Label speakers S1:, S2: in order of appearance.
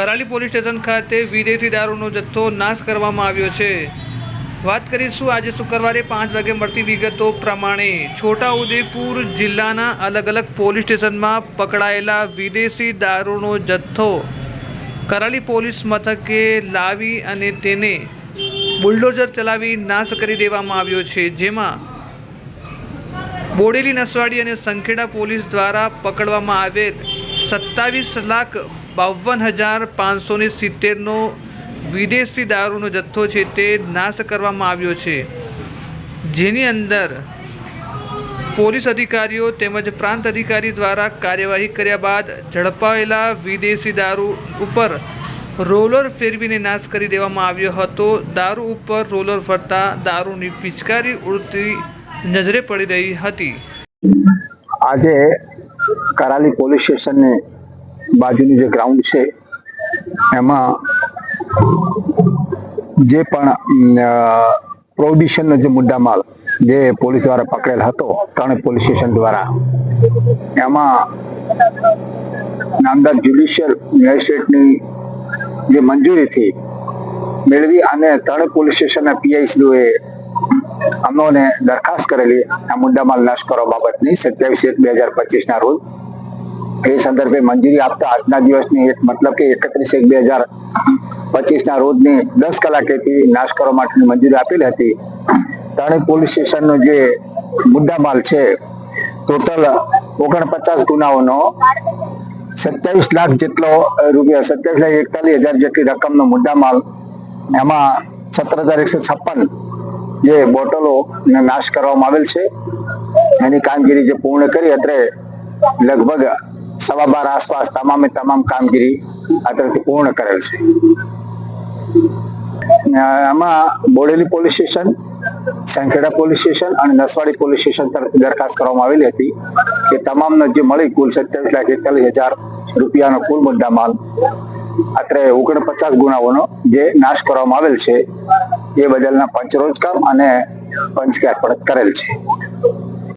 S1: Karali police station ખાતે વિદેશી દારૂનો જથ્થો નાશ કરવામાં આવ્યો છે. વાત કરીશું આજે શુક્રવારે પાંચ વાગે મળતી વિગતો પ્રમાણે. છોટાઉદેપુર જિલ્લાના અલગ અલગ પોલીસ સ્ટેશનમાં પકડાયેલા વિદેશી દારૂનો જથ્થો કરાલી પોલીસ મથકે લાવી અને તેને બુલડોઝર ચલાવી નાશ કરી દેવામાં આવ્યો છે. જેમાં બોડેલી નસવાડી અને સંખેડા પોલીસ દ્વારા પકડવામાં આવેલ સત્તાવીસ લાખ બાવન હજાર પાંચસો ને સિત્તેરનો વિદેશી દારૂનો જથ્થો છે તે નાશ કરવામાં આવ્યો છે. જેની અંદર પોલીસ અધિકારીઓ તેમજ પ્રાંત અધિકારી દ્વારા કાર્યવાહી કર્યા બાદ ઝડપાયેલા વિદેશી દારૂ ઉપર રોલર ફેરવીને નાશ કરી દેવામાં આવ્યો હતો. દારૂ ઉપર રોલર ફરતા દારૂની પિચકારી ઉડતી નજરે પડી રહી હતી.
S2: આજે કરાલી પોલીસ સ્ટેશનની બાજુનું જે ગ્રાઉન્ડ છે, એમાં જે પણ પ્રોહિબિશનનો જે મુદ્દામાલ જે પોલીસ દ્વારા પકડેલ હતો ત્રણ પોલીસ સ્ટેશન દ્વારા, એમાં નામદાર જ્યુડિશિયલ મેજિસ્ટ્રેટની જે મંજૂરીથી મેળવી અને ત્રણ પોલીસ સ્ટેશનના પીઆઈસીઓએ અમોને દરખાસ્ત કરેલી, આ મુદ્દામાલ નાશ કરવા બાબતની સત્યાવીસ એક બે હજાર પચીસ ના રોજ એ સંદર્ભે મંજૂરી આપતા આજના દિવસની એક મતલબ કે એકત્રીસ એક બે હજાર પચીસ ના રોજની દસ કલાકેથી નાશ કરવા માટેની મંજૂરી આપેલી હતી. ત્રણેય પોલીસ સ્ટેશનનો જે મુદ્દામાલ છે, ટોટલ ઓગણપચાસ ગુનાઓનો સત્યાવીસ લાખ જેટલો રૂપિયા, સત્યાવીસ લાખ એકતાલીસ હજાર જેટલી રકમનો મુદ્દામાલ, એમાં સત્તર હજાર એકસો છપ્પન જે બોટલો નાશ કરવામાં આવેલ છે. એની કામગીરી જે પૂર્ણ કરી અત્રે લગભગ સવા બાર આસપાસ તમામે તમામ કામગીરી અત્યારથી પૂર્ણ કરેલ છે. આમાં Bodeli police station, Sankheda police station અને નસવાડી પોલીસ સ્ટેશન તરફથી દરખાસ્ત કરવામાં આવેલી હતી કે તમામનો જે મળી કુલ સત્યાવીસ લાખ એકતાલીસ હજાર રૂપિયાનો કુલ મુદ્દા માલ અત્રે ઓગણપચાસ ગુનાઓનો જે નાશ કરવામાં આવેલ છે, એ બદલના પંચરોજ રોજકામ અને પંચકે અર્પણ કરેલ છે.